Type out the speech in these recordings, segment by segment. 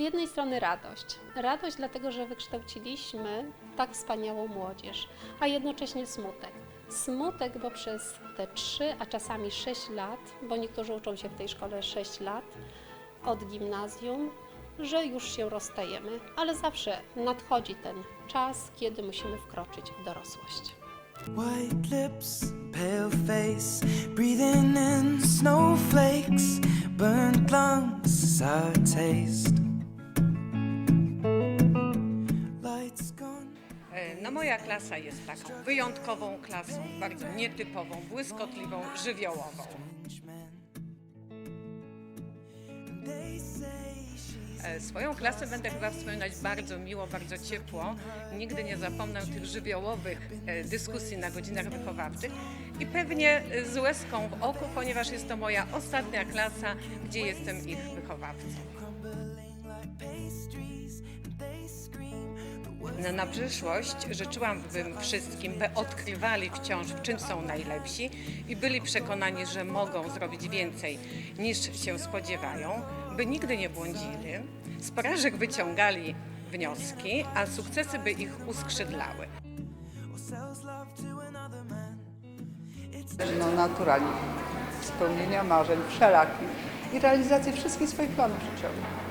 jednej strony radość. Radość dlatego, że wykształciliśmy tak wspaniałą młodzież, a jednocześnie smutek. Smutek, bo przez te 3, a czasami 6 lat, bo niektórzy uczą się w tej szkole 6 lat od gimnazjum, że już się rozstajemy, ale zawsze nadchodzi ten czas, kiedy musimy wkroczyć w dorosłość. White lips, pale face, breathing in snowflakes, burnt lungs, our taste. Moja klasa jest taką wyjątkową klasą, bardzo nietypową, błyskotliwą, żywiołową. E, Swoją klasę będę chyba wspominać bardzo miło, bardzo ciepło. Nigdy nie zapomnę tych żywiołowych e, dyskusji na godzinach wychowawczych i pewnie z łezką w oku, ponieważ jest to moja ostatnia klasa, gdzie jestem ich wychowawcą. Na, przyszłość życzyłabym wszystkim, by odkrywali wciąż, w czym są najlepsi i byli przekonani, że mogą zrobić więcej niż się spodziewają, by nigdy nie błądzili, z porażek wyciągali wnioski, a sukcesy by ich uskrzydlały. no, naturalnie spełnienia marzeń wszelakich i realizacji wszystkich swoich planów życiowych.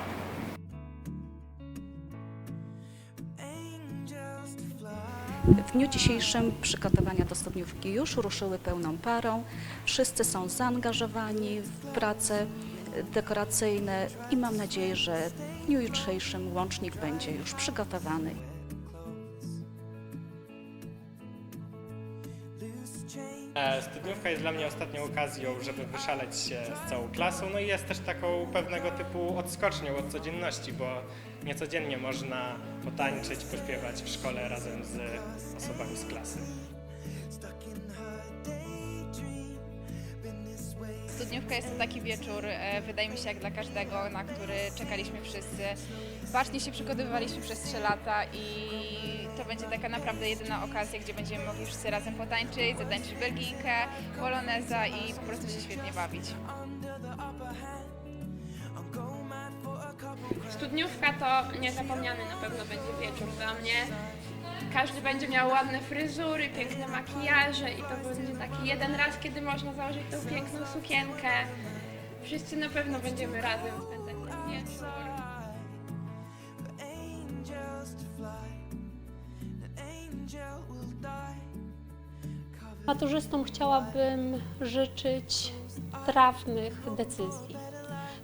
W dniu dzisiejszym przygotowania do studniówki już ruszyły pełną parą. Wszyscy są zaangażowani w prace dekoracyjne i mam nadzieję, że w dniu jutrzejszym łącznik będzie już przygotowany. E, Studniówka jest dla mnie ostatnią okazją, żeby wyszaleć się z całą klasą, no i jest też taką pewnego typu odskocznią od codzienności, bo niecodziennie można potańczyć, pośpiewać w szkole razem z osobami z klasy. Studniówka jest to taki wieczór, e, wydaje mi się, jak dla każdego, na który czekaliśmy wszyscy. Bacznie się przygotowywaliśmy przez 3 lata i to będzie taka naprawdę jedyna okazja, gdzie będziemy mogli wszyscy razem potańczyć, zatańczyć belgijkę, poloneza i po prostu się świetnie bawić. Studniówka to niezapomniany na pewno będzie wieczór dla mnie. Każdy będzie miał ładne fryzury, piękne makijaże i to będzie taki jeden raz, kiedy można założyć tą piękną sukienkę. Wszyscy na pewno będziemy razem spędzać ten wieczór. Maturzystom chciałabym życzyć trafnych decyzji,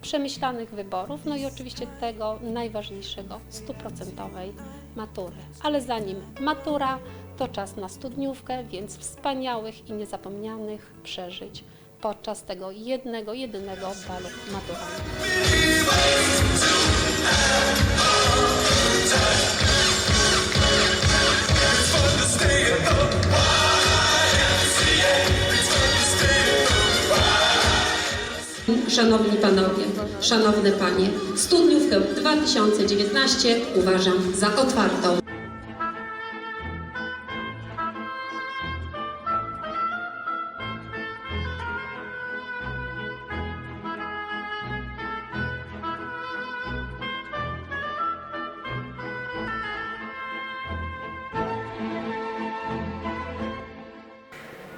przemyślanych wyborów, no i oczywiście tego najważniejszego, stuprocentowej matury. Ale zanim matura, to czas na studniówkę, więc wspaniałych i niezapomnianych przeżyć podczas tego jednego, jedynego balu maturalnego. Szanowni Panowie, Szanowne Panie, studniówkę 2019 uważam za otwartą.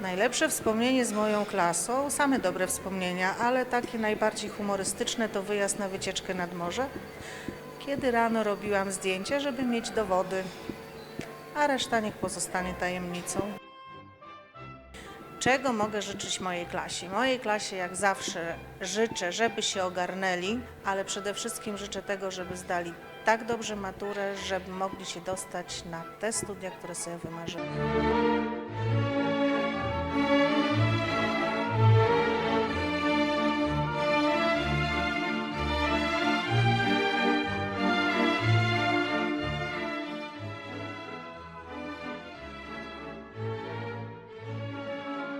Najlepsze wspomnienie z moją klasą, same dobre wspomnienia, ale takie najbardziej humorystyczne to wyjazd na wycieczkę nad morze, kiedy rano robiłam zdjęcia, żeby mieć dowody, a reszta niech pozostanie tajemnicą. Czego mogę życzyć mojej klasie? Mojej klasie jak zawsze życzę, żeby się ogarnęli, ale przede wszystkim życzę tego, żeby zdali tak dobrze maturę, żeby mogli się dostać na te studia, które sobie wymarzyli.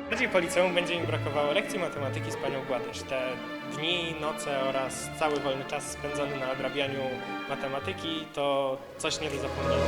Bardziej po liceum będzie mi brakowało lekcji matematyki z panią Gładysz. Te dni, noce oraz cały wolny czas spędzony na odrabianiu matematyki to coś nie do zapomnienia.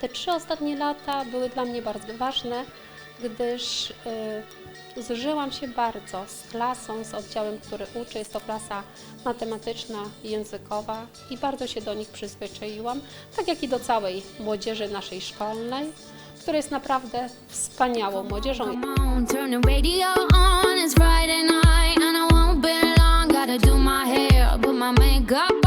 Te trzy ostatnie lata były dla mnie bardzo ważne, gdyż y, zżyłam się bardzo z klasą, z oddziałem, który uczy. Jest to klasa matematyczna, językowa i bardzo się do nich przyzwyczaiłam, tak jak i do całej młodzieży naszej szkolnej, która jest naprawdę wspaniałą młodzieżą. Gotta do my hair, put my makeup